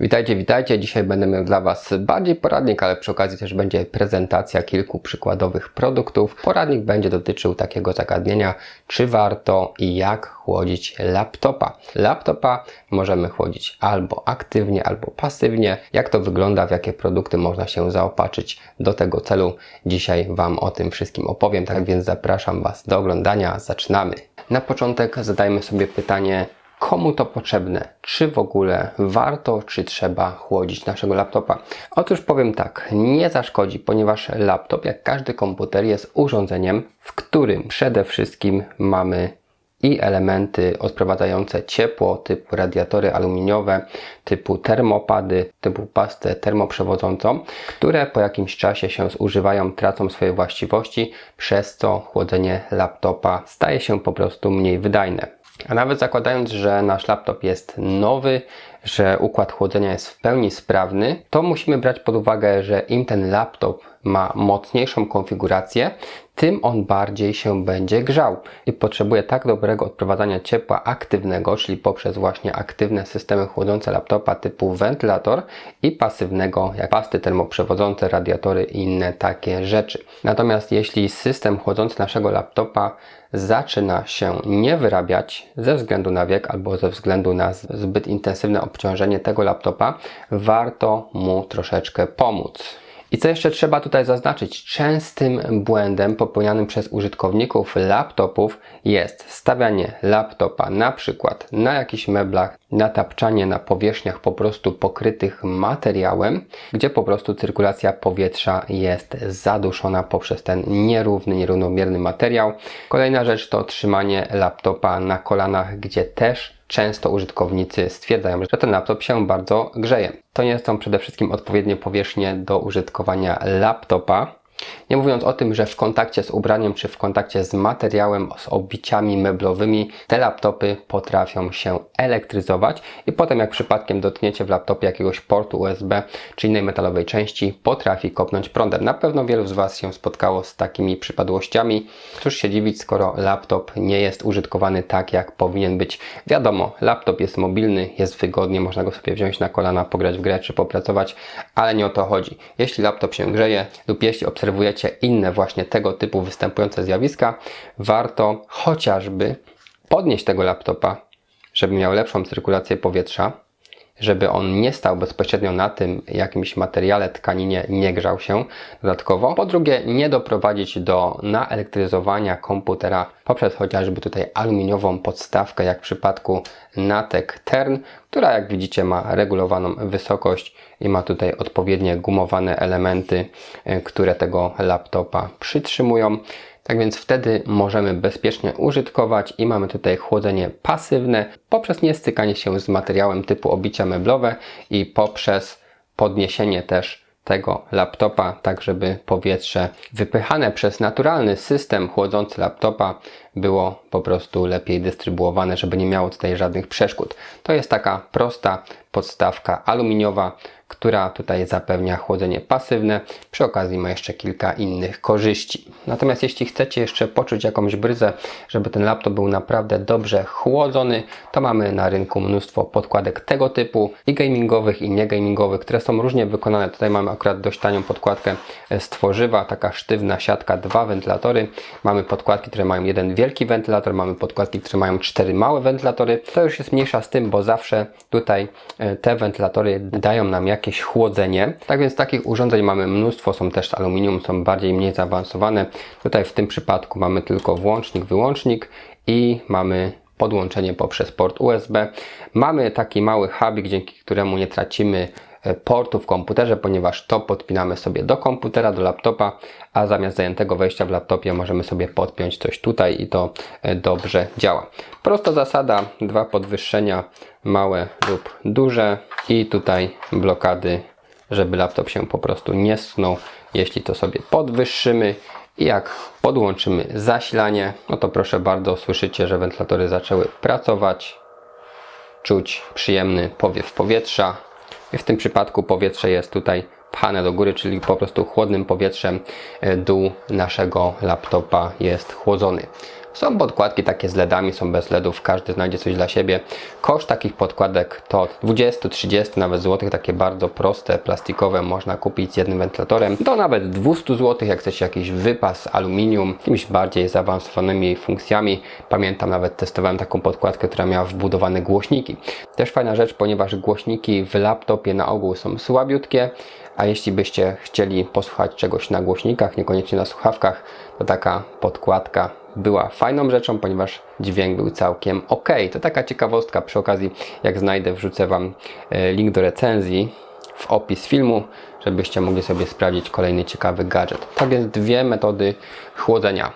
Witajcie, witajcie. Dzisiaj będę miał dla Was bardziej poradnik, ale przy okazji też będzie prezentacja kilku przykładowych produktów. Poradnik będzie dotyczył takiego zagadnienia, czy warto i jak chłodzić laptopa. Laptopa możemy chłodzić albo aktywnie, albo pasywnie. Jak to wygląda, w jakie produkty można się zaopatrzyć do tego celu. Dzisiaj Wam o tym wszystkim opowiem, tak więc zapraszam Was do oglądania. Zaczynamy. Na początek zadajmy sobie pytanie, komu to potrzebne? Czy w ogóle warto, czy trzeba chłodzić naszego laptopa? Otóż powiem tak, nie zaszkodzi, ponieważ laptop, jak każdy komputer, jest urządzeniem, w którym przede wszystkim mamy i elementy odprowadzające ciepło typu radiatory aluminiowe, typu termopady, typu pastę termoprzewodzącą, które po jakimś czasie się zużywają, tracą swoje właściwości, przez co chłodzenie laptopa staje się po prostu mniej wydajne. A nawet zakładając, że nasz laptop jest nowy, że układ chłodzenia jest w pełni sprawny, to musimy brać pod uwagę, że im ten laptop ma mocniejszą konfigurację, tym on bardziej się będzie grzał i potrzebuje tak dobrego odprowadzania ciepła aktywnego, czyli poprzez właśnie aktywne systemy chłodzące laptopa typu wentylator i pasywnego, jak pasty termoprzewodzące, radiatory i inne takie rzeczy. Natomiast jeśli system chłodzący naszego laptopa zaczyna się nie wyrabiać ze względu na wiek albo ze względu na zbyt intensywne obciążenie tego laptopa, warto mu troszeczkę pomóc. I co jeszcze trzeba tutaj zaznaczyć? Częstym błędem popełnianym przez użytkowników laptopów jest stawianie laptopa na przykład na jakichś meblach, natapczanie na powierzchniach po prostu pokrytych materiałem, gdzie po prostu cyrkulacja powietrza jest zaduszona poprzez ten nierówny, nierównomierny materiał. Kolejna rzecz to trzymanie laptopa na kolanach, gdzie też często użytkownicy stwierdzają, że ten laptop się bardzo grzeje. To nie są przede wszystkim odpowiednie powierzchnie do użytkowania laptopa. Nie mówiąc o tym, że w kontakcie z ubraniem czy w kontakcie z materiałem, z obiciami meblowymi, te laptopy potrafią się elektryzować i potem jak przypadkiem dotkniecie w laptopie jakiegoś portu USB czy innej metalowej części, potrafi kopnąć prądem. Na pewno wielu z Was się spotkało z takimi przypadłościami. Cóż się dziwić, skoro laptop nie jest użytkowany tak, jak powinien być. Wiadomo, laptop jest mobilny, jest wygodnie, można go sobie wziąć na kolana, pograć w grę czy popracować, ale nie o to chodzi. Jeśli laptop się grzeje lub jeśli obserwujecie inne właśnie tego typu występujące zjawiska, warto chociażby podnieść tego laptopa, żeby miał lepszą cyrkulację powietrza, żeby on nie stał bezpośrednio na tym jakimś materiale, tkaninie, nie grzał się dodatkowo. Po drugie, nie doprowadzić do naelektryzowania komputera poprzez chociażby tutaj aluminiową podstawkę, jak w przypadku Natek Tern, która jak widzicie ma regulowaną wysokość i ma tutaj odpowiednie gumowane elementy, e, które tego laptopa przytrzymują. Tak więc wtedy możemy bezpiecznie użytkować i mamy tutaj chłodzenie pasywne poprzez niestykanie się z materiałem typu obicia meblowe i poprzez podniesienie też tego laptopa, tak żeby powietrze wypychane przez naturalny system chłodzący laptopa było po prostu lepiej dystrybuowane, żeby nie miało tutaj żadnych przeszkód. To jest taka prosta podstawka aluminiowa, która tutaj zapewnia chłodzenie pasywne. Przy okazji ma jeszcze kilka innych korzyści. Natomiast jeśli chcecie jeszcze poczuć jakąś bryzę, żeby ten laptop był naprawdę dobrze chłodzony, to mamy na rynku mnóstwo podkładek tego typu i gamingowych i nie gamingowych, które są różnie wykonane. Tutaj mamy akurat dość tanią podkładkę z tworzywa, taka sztywna siatka, dwa wentylatory. Mamy podkładki, które mają jeden wielki wentylator, mamy podkładki, które mają cztery małe wentylatory. To już jest mniejsza z tym, bo zawsze tutaj e, te wentylatory dają nam jakieś chłodzenie. Tak więc takich urządzeń mamy mnóstwo, są też z aluminium, są bardziej mniej zaawansowane. Tutaj w tym przypadku mamy tylko włącznik, wyłącznik i mamy podłączenie poprzez port USB. Mamy taki mały hubik, dzięki któremu nie tracimy portu w komputerze, ponieważ to podpinamy sobie do komputera, do laptopa, a zamiast zajętego wejścia w laptopie możemy sobie podpiąć coś tutaj i to e, dobrze działa. Prosta zasada, dwa podwyższenia, małe lub duże i tutaj blokady, żeby laptop się po prostu nie snął. Jeśli to sobie podwyższymy i jak podłączymy zasilanie, no to proszę bardzo, słyszycie, że wentylatory zaczęły pracować. Czuć przyjemny powiew powietrza. W tym przypadku powietrze jest tutaj pchane do góry, czyli po prostu chłodnym powietrzem e, dół naszego laptopa jest chłodzony. Są podkładki takie z LEDami, są bez LEDów, każdy znajdzie coś dla siebie. Koszt takich podkładek to od 20, 30 nawet złotych, takie bardzo proste, plastikowe, można kupić z jednym wentylatorem. Do nawet 200 zł, jak chcecie jakiś wypas aluminium, jakimiś bardziej zaawansowanymi funkcjami. Pamiętam nawet testowałem taką podkładkę, która miała wbudowane głośniki. Też fajna rzecz, ponieważ głośniki w laptopie na ogół są słabiutkie, a jeśli byście chcieli posłuchać czegoś na głośnikach, niekoniecznie na słuchawkach, to taka podkładka była fajną rzeczą, ponieważ dźwięk był całkiem ok. To taka ciekawostka przy okazji, jak znajdę, wrzucę Wam e, link do recenzji w opis filmu, żebyście mogli sobie sprawdzić kolejny ciekawy gadżet. Tak więc dwie metody chłodzenia.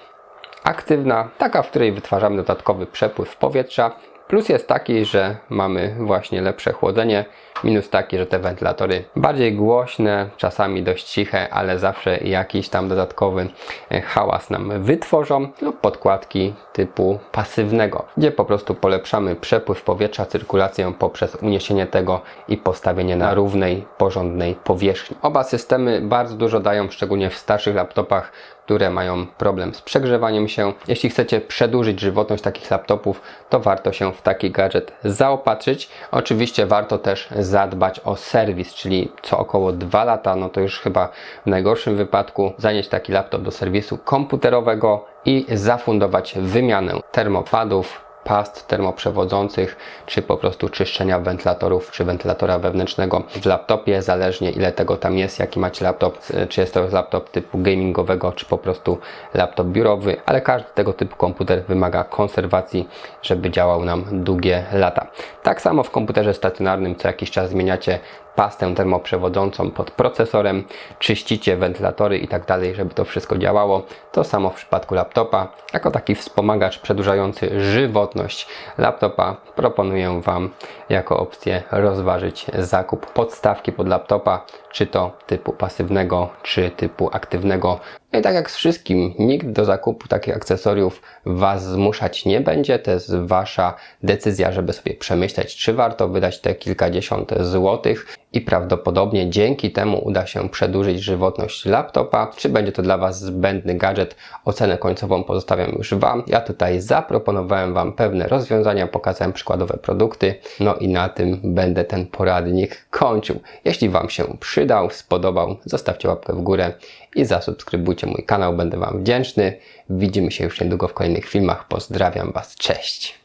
Aktywna, taka, w której wytwarzamy dodatkowy przepływ powietrza. Plus jest taki, że mamy właśnie lepsze chłodzenie. Minus taki, że te wentylatory bardziej głośne, czasami dość ciche, ale zawsze jakiś tam dodatkowy e, hałas nam wytworzą. Lub podkładki typu pasywnego, gdzie po prostu polepszamy przepływ powietrza, cyrkulację poprzez uniesienie tego i postawienie na równej, porządnej powierzchni. Oba systemy bardzo dużo dają, szczególnie w starszych laptopach, które mają problem z przegrzewaniem się. Jeśli chcecie przedłużyć żywotność takich laptopów, to warto się taki gadżet zaopatrzyć. Oczywiście warto też zadbać o serwis, czyli co około 2 lata, no to już chyba w najgorszym wypadku zanieść taki laptop do serwisu komputerowego i zafundować wymianę termopadów, past termoprzewodzących, czy po prostu czyszczenia wentylatorów, czy wentylatora wewnętrznego w laptopie, zależnie ile tego tam jest, jaki macie laptop, czy jest to laptop typu gamingowego, czy po prostu laptop biurowy, ale każdy tego typu komputer wymaga konserwacji, żeby działał nam długie lata. Tak samo w komputerze stacjonarnym co jakiś czas zmieniacie pastę termoprzewodzącą pod procesorem, czyścicie wentylatory i tak dalej, żeby to wszystko działało. To samo w przypadku laptopa. Jako taki wspomagacz przedłużający żywotność laptopa proponuję Wam jako opcję rozważyć zakup podstawki pod laptopa, czy to typu pasywnego, czy typu aktywnego. No i tak jak z wszystkim, nikt do zakupu takich akcesoriów Was zmuszać nie będzie. To jest Wasza decyzja, żeby sobie przemyśleć, czy warto wydać te kilkadziesiąt złotych i prawdopodobnie dzięki temu uda się przedłużyć żywotność laptopa. Czy będzie to dla Was zbędny gadżet? Ocenę końcową pozostawiam już Wam. Ja tutaj zaproponowałem Wam pewne rozwiązania, pokazałem przykładowe produkty, no i na tym będę ten poradnik kończył. Jeśli Wam się przydał, spodobał, zostawcie łapkę w górę i zasubskrybujcie mój kanał, będę Wam wdzięczny. Widzimy się już niedługo w kolejnych filmach. Pozdrawiam Was, cześć!